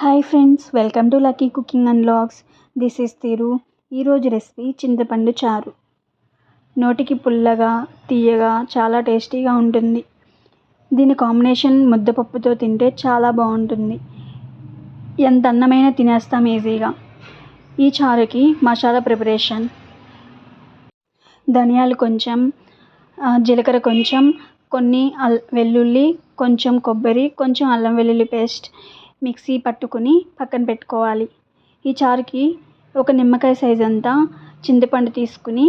Hi friends welcome to lucky cooking and vlogs. This is తీరు. ఈరోజు recipe చింతపండు చారు. నోటికి పుల్లగా తీయగా చాలా టేస్టీగా ఉంటుంది. దీని కాంబినేషన్ ముద్దపప్పుతో తింటే చాలా బాగుంటుంది. ఎంత అన్నమైనా తినేస్తాం ఈజీగా. ఈ చారుకి మసాలా ప్రిపరేషన్. ధనియాలు కొంచెం జీలకర్ర కొంచెం కొన్ని అల్ వెల్లుల్లి కొంచెం కొబ్బరి కొంచెం అల్లం వెల్లుల్లి పేస్ట్. మిక్సీ పట్టుకుని పక్కన పెట్టుకోవాలి. ఈ చారుకి ఒక నిమ్మకాయ సైజ్ అంతా చింతపండు తీసుకుని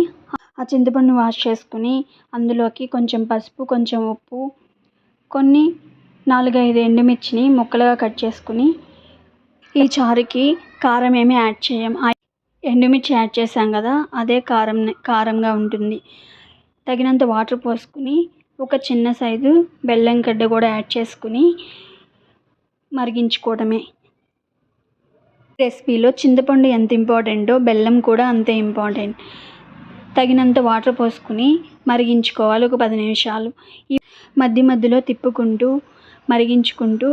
ఆ చింతపండు వాష్ చేసుకుని అందులోకి కొంచెం పసుపు కొంచెం ఉప్పు కొన్ని నాలుగైదు ఎండుమిర్చిని ముక్కలుగా కట్ చేసుకుని ఈ చారుకి కారం ఏమీ యాడ్ చేయం. ఎండుమిర్చి యాడ్ చేసాం కదా అదే కారం కారంగా ఉంటుంది. తగినంత వాటర్ పోసుకుని ఒక చిన్న సైజు బెల్లం గడ్డ కూడా యాడ్ చేసుకుని మరిగించుకోవడమే. రెసిపీలో చింతపండు ఎంత ఇంపార్టెంటో బెల్లం కూడా అంతే ఇంపార్టెంట్. తగినంత వాటర్ పోసుకుని మరిగించుకోవాలి ఒక పది నిమిషాలు. ఈ మధ్య మధ్యలో తిప్పుకుంటూ మరిగించుకుంటూ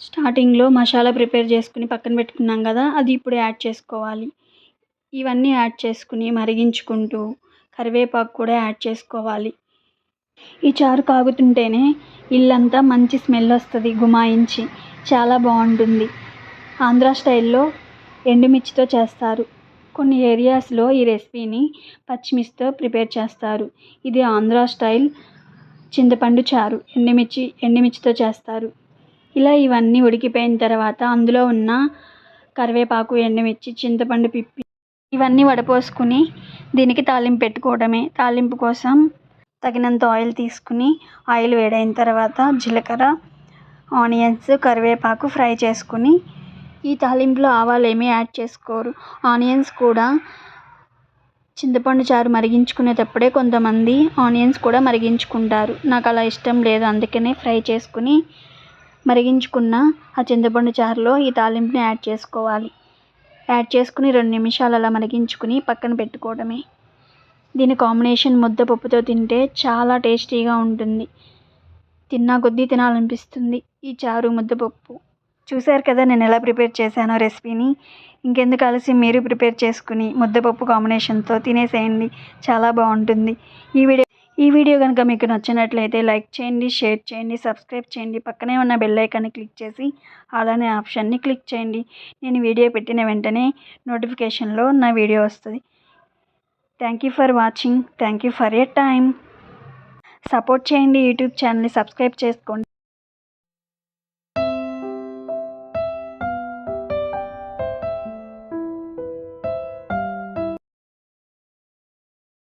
స్టార్టింగ్లో మసాలా ప్రిపేర్ చేసుకుని పక్కన పెట్టుకున్నాం కదా అది ఇప్పుడు యాడ్ చేసుకోవాలి. ఇవన్నీ యాడ్ చేసుకుని మరిగించుకుంటూ కరివేపాకు కూడా యాడ్ చేసుకోవాలి. ఈ చారు కాగుతుంటేనే ఇల్లంతా మంచి స్మెల్ వస్తుంది గుమాయించి. చాలా బాగుంటుంది. ఆంధ్ర స్టైల్లో ఎండుమిర్చితో చేస్తారు. కొన్ని ఏరియాస్లో ఈ రెసిపీని పచ్చిమిర్చితో ప్రిపేర్ చేస్తారు. ఇది ఆంధ్ర స్టైల్ చింతపండు చారు ఎండుమిర్చి ఎండుమిర్చితో చేస్తారు. ఇలా ఇవన్నీ ఉడికిపోయిన తర్వాత అందులో ఉన్న కరివేపాకు ఎండుమిర్చి చింతపండు పిప్పి ఇవన్నీ వడపోసుకుని దీనికి తాలింపు పెట్టుకోవడమే. తాలింపు కోసం తగినంత ఆయిల్ తీసుకుని ఆయిల్ వేడైన తర్వాత జీలకర్ర ఆనియన్స్ కరివేపాకు ఫ్రై చేసుకుని ఈ తాలింపులో ఆవాలు ఏమీ యాడ్ చేసుకోరు. ఆనియన్స్ కూడా చింతపండు చారు మరిగించుకునేటప్పుడే కొంతమంది ఆనియన్స్ కూడా మరిగించుకుంటారు. నాకు అలా ఇష్టం లేదు అందుకనే ఫ్రై చేసుకుని మరిగించుకున్న ఆ చింతపండు చారులో ఈ తాలింపుని యాడ్ చేసుకోవాలి. యాడ్ చేసుకుని రెండు నిమిషాలు అలా మరిగించుకుని పక్కన పెట్టుకోవడమే. దీని కాంబినేషన్ ముద్దపప్పుతో తింటే చాలా టేస్టీగా ఉంటుంది. తిన్నా కొద్దీ తినాలనిపిస్తుంది ఈ చారు ముద్దపప్పు చూశారు కదా నేను ఎలా ప్రిపేర్ చేశానో రెసిపీని? ఇంకెందుకు కలిసి మీరు ప్రిపేర్ చేసుకుని ముద్దపప్పు కాంబినేషన్తో తినేసేయండి. చాలా బాగుంటుంది. ఈ వీడియో ఈ వీడియో కనుక మీకు నచ్చినట్లయితే లైక్ చేయండి షేర్ చేయండి సబ్స్క్రైబ్ చేయండి. పక్కనే ఉన్న బెల్ ఐకాన్ని క్లిక్ చేసి అలానే ఆప్షన్ని క్లిక్ చేయండి. నేను వీడియో పెట్టిన వెంటనే నోటిఫికేషన్లో నా వీడియో వస్తుంది. Thank you for watching thank you for your time support చేయండి యూట్యూబ్ ఛానల్ని సబ్స్క్రైబ్ చేసుకోండి.